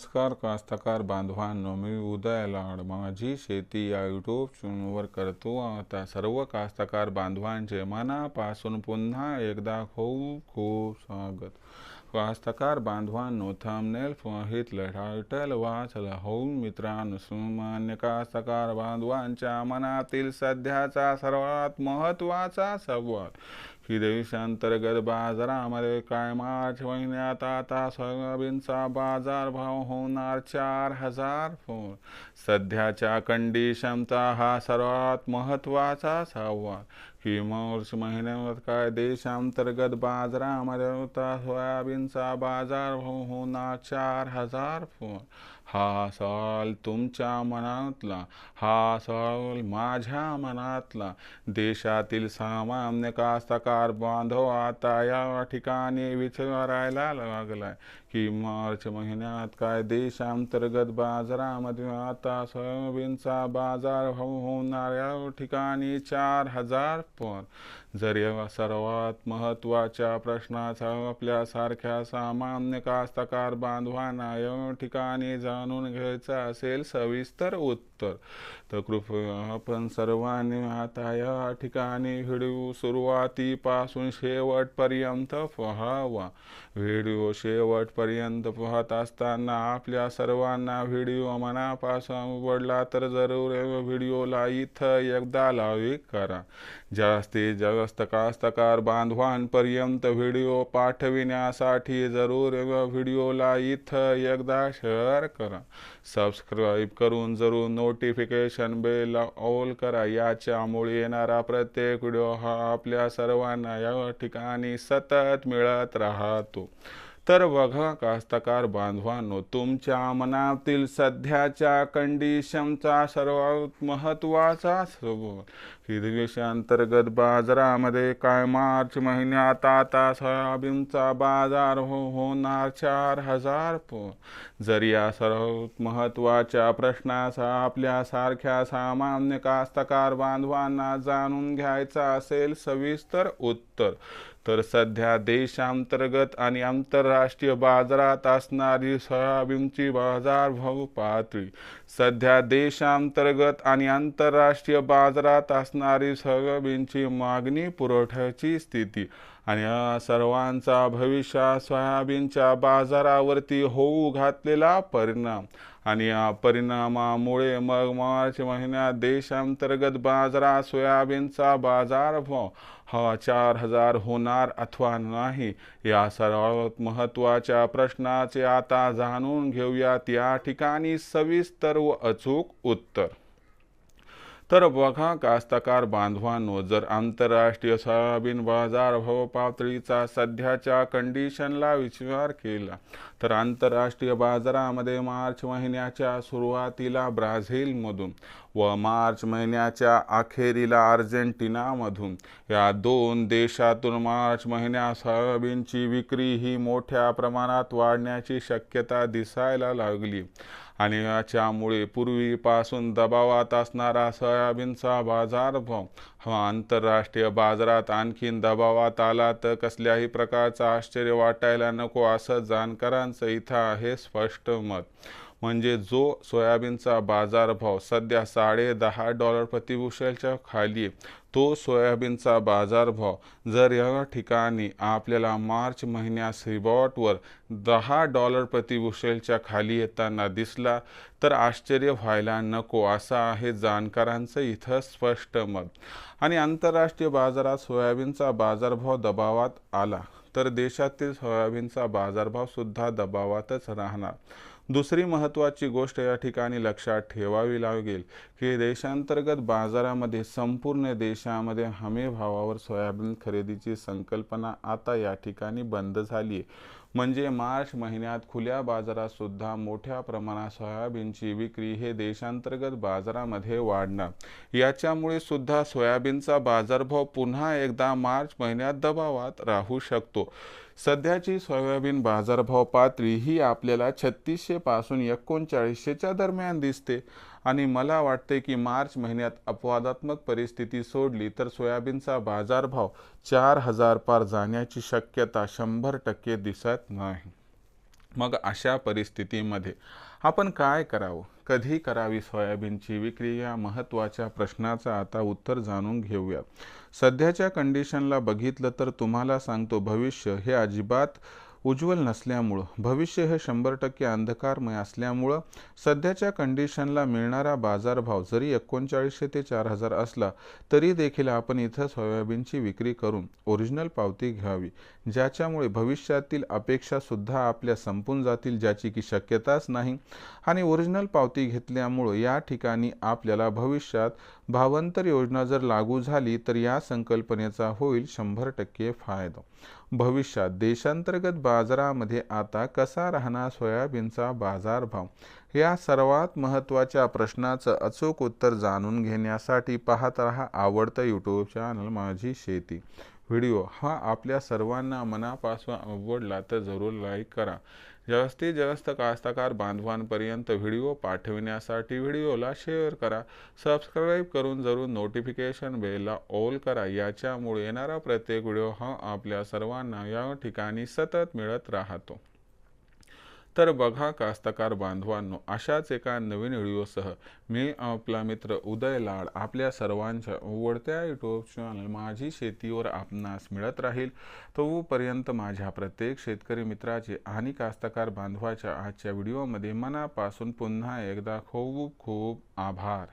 नमस्कार कास्तकार बांधवांनो मी उदय लाड. माझी शेती या यूट्यूब चॅनलवर करतो. आता सर्व कास्तकार बांधवांचे मनापासून पुन्हा एकदा खूप खूप स्वागत. कास्तकार बांधवांनो थंबनेल पाहितलं टायटल वाचलं हो मित्रांनो सुमान्य कास्तकार बांधवांच्या मनातील सध्याचा सर्वात महत्त्वाचा संवाद. की देशांतर्गत बाजारामध्ये काय मार्च महिन्यात आता सोयाबीनचा बाजारभाव होणार चार हजार फोन सध्याच्या कंडिशनचा हा सर्वात महत्त्वाचा संवाद की मार्च महिन्यात काय देशांतर्गत बाजारामध्ये होता सोयाबीनचा बाजारभाव होणार चार हजार फोन हा सवाल तुमच्या मनातला हा सवाल माझ्या मनातला. देशातील सामान्य कास्तकार बांधव आता या ठिकाणी विचारायला लागलाय की मार्च महिन्यात काय देशांतर्गत बाजारामध्ये आता सोयाबीनचा बाजार होणार? या ठिकाणी चार हजार पण जर या सर्वात महत्त्वाच्या प्रश्नाचा आपल्यासारख्या सामान्य कास्तकार बांधवांना या ठिकाणी जा जाणून घ्यायचा असेल सविस्तर उत्तर. तर कृपया आपण सर्वांनी आता या ठिकाणी व्हिडिओ सुरुवातीपासून शेवटपर्यंत पाहावा. व्हिडिओ शेवटपर्यंत पाहत असताना आपल्या सर्वांना व्हिडिओ मनापासून आवडला तर जरूर व्हिडिओला इथं एकदा लाईक करा. जास्तीत जास्त कास्तकार बांधवांपर्यंत व्हिडिओ पाठविण्यासाठी जरूर व्हिडिओला इथं एकदा शेअर करा. सबस्क्राईब करून जरूर नोटिफिकेशन बेल ऑल करा. याच्यामुळे येणारा प्रत्येक व्हिडिओ हा आपल्या सर्वांना या ठिकाणी सतत मिळत राहतो. तर बघा कास्तकार बांधवांनो तुमच्या मनातील सध्याच्या कंडिशनचा सर्वात महत्त्वाचा अंतर्गत बाजारामध्ये काय मार्च महिन्यात आता सोयाबीनचा बाजार हो होणार चार हजार पण जर या सर्वात महत्त्वाच्या प्रश्नाचा आपल्यासारख्या सामान्य कास्तकार बांधवांना जाणून घ्यायचा असेल सविस्तर उत्तर तर सध्या देशांतर्गत आणि आंतरराष्ट्रीय बाजारात असणारी सोयाबीनची बाजारभाव पातळी सध्या देशांतर्गत आणि आंतरराष्ट्रीय बाजारात असणारी सोयाबीनची मागणी पुरवठ्याची स्थिती आणि या सर्वांचा भविष्यात सोयाबीनच्या बाजारावरती होऊ घातलेला परिणाम. आणि या परिणामामुळे मग मार्च महिन्यात देशांतर्गत बाजारात सोयाबीनचा बाजारभाव हा चार हजार होणार अथवा नाही या सर्वात महत्त्वाच्या प्रश्नाचे आता जाणून घेऊयात. या ठिकाणी सविस्तर व अचूक उत्तर. तर बघा कास्तकार बांधवांनो जर आंतरराष्ट्रीय सोयाबीन बाजार भाव पातळीचा सध्याच्या कंडिशनला विचार केला तर आंतरराष्ट्रीय बाजारामध्ये मार्च महिन्याच्या सुरुवातीला ब्राझीलमधून व मार्च महिन्याच्या अखेरीला अर्जेंटिनामधून या दोन देशातून मार्च महिन्यात सोयाबीनची विक्री ही मोठ्या प्रमाणात वाढण्याची शक्यता दिसायला लागली. आणि याच्यामुळे पूर्वीपासून दबावात असणारा सोयाबीनचा बाजारभाव हा आंतरराष्ट्रीय बाजारात आणखीन दबावात आला तर कसल्याही प्रकारचं आश्चर्य वाटायला नको असं जाणकारांचं इथं आहे स्पष्ट मत. म्हणजे जो सोयाबीनचा बाजारभाव सध्या साडे दहा डॉलर प्रतिबुशेलच्या खाली तो सोयाबीनचा बाजारभाव जर या ठिकाणी आपल्याला मार्च महिन्यास सिबॉटवर दहा डॉलर प्रतिबुशेलच्या खाली येताना दिसला तर आश्चर्य व्हायला नको असं आहे जाणकारांचं इथं स्पष्ट मत. आणि आंतरराष्ट्रीय बाजारात सोयाबीनचा बाजारभाव दबावात आला तर देशातील सोयाबीनचा बाजारभावसुद्धा दबावातच राहणार. दुसरी महत्त्वाची गोष्ट या ठिकाणी लक्षात ठेवावी लागेल की देशांतर्गत बाजारामध्ये संपूर्ण देशामध्ये हमी भावावर सोयाबीन खरेदीची संकल्पना आता या ठिकाणी बंद झाली आहे. म्हणजे मार्च महिन्यात खुल्या बाजारात सुद्धा मोठ्या प्रमाणात सोयाबीनची विक्री हे देशांतर्गत बाजारामध्ये वाढणार. याच्यामुळे सुद्धा सोयाबीनचा बाजारभाव पुन्हा एकदा मार्च महिन्यात दबावात राहू शकतो. सध्याची सोयाबीन बाजारभाव पातळी ही आपल्याला छत्तीसशे पासून एकोणचाळीसशेच्या दरम्यान दिसते. आणि मला वाटते की मार्च महिन्यात अपवादात्मक परिस्थिती सोडली तर सोयाबीनचा बाजारभाव चार हजार पार जाण्याची शक्यता शंभर टक्के दिसत नाही. मग अशा परिस्थितीमध्ये आपण काय करावं? कधी करावी सोयाबीनची विक्री? या महत्त्वाच्या प्रश्नाचं आता उत्तर जाणून घेऊया. सध्याच्या कंडिशनला बघितलं तर तुम्हाला सांगतो भविष्य हे अजिबात उज्ज्वल नसल्यामुळं भविष्य हे शंभर टक्के अंधकारमय असल्यामुळं सध्याच्या कंडिशनला मिळणारा बाजारभाव जरी एकोणचाळीसशे ते चार हजार असला तरी देखील आपण इथं सोयाबीनची विक्री करून ओरिजिनल पावती घ्यावी ज्याच्यामुळे भविष्यातील अपेक्षासुद्धा आपल्या संपून जातील ज्याची की शक्यताच नाही. आणि ओरिजिनल पावती घेतल्यामुळं या ठिकाणी आपल्याला भविष्यात भावांतर योजना जर लागू झाली तर या संकल्पनेचा होईल शंभर टक्के फायदा. भविष्यात देशांतर्गत बाजारामध्ये आता कसा राहणार सोयाबीनचा बाजारभाव? या सर्वात महत्त्वाच्या प्रश्नाचं अचूक उत्तर जाणून घेण्यासाठी पाहत रहा आवडतं यूट्यूब चॅनल माझी शेती. व्हिडिओ हा आपल्या सर्वांना मनापासून आवडला तर जरूर लाईक करा. जास्तीत जास्त कास्तकार बांधवांपर्यंत व्हिडिओ पाठविण्यासाठी व्हिडिओला शेअर करा. सबस्क्राईब करून जरूर नोटिफिकेशन बेलला ऑल करा. याच्यामुळे येणारा प्रत्येक व्हिडिओ हा आपल्या सर्वांना या ठिकाणी सतत मिळत राहतो. तर बघा कास्तकार बांधवांनो अशाच एका नवीन व्हिडिओसह मी आपला मित्र उदय लाड आपल्या सर्वांच्या आवडत्या यूट्यूब चॅनल माझी शेतीवर आपणास मिळत राहील. तोपर्यंत माझ्या प्रत्येक शेतकरी मित्राचे आणि कास्तकार बांधवाच्या आजच्या व्हिडिओमध्ये मनापासून पुन्हा एकदा खूप खूप आभार.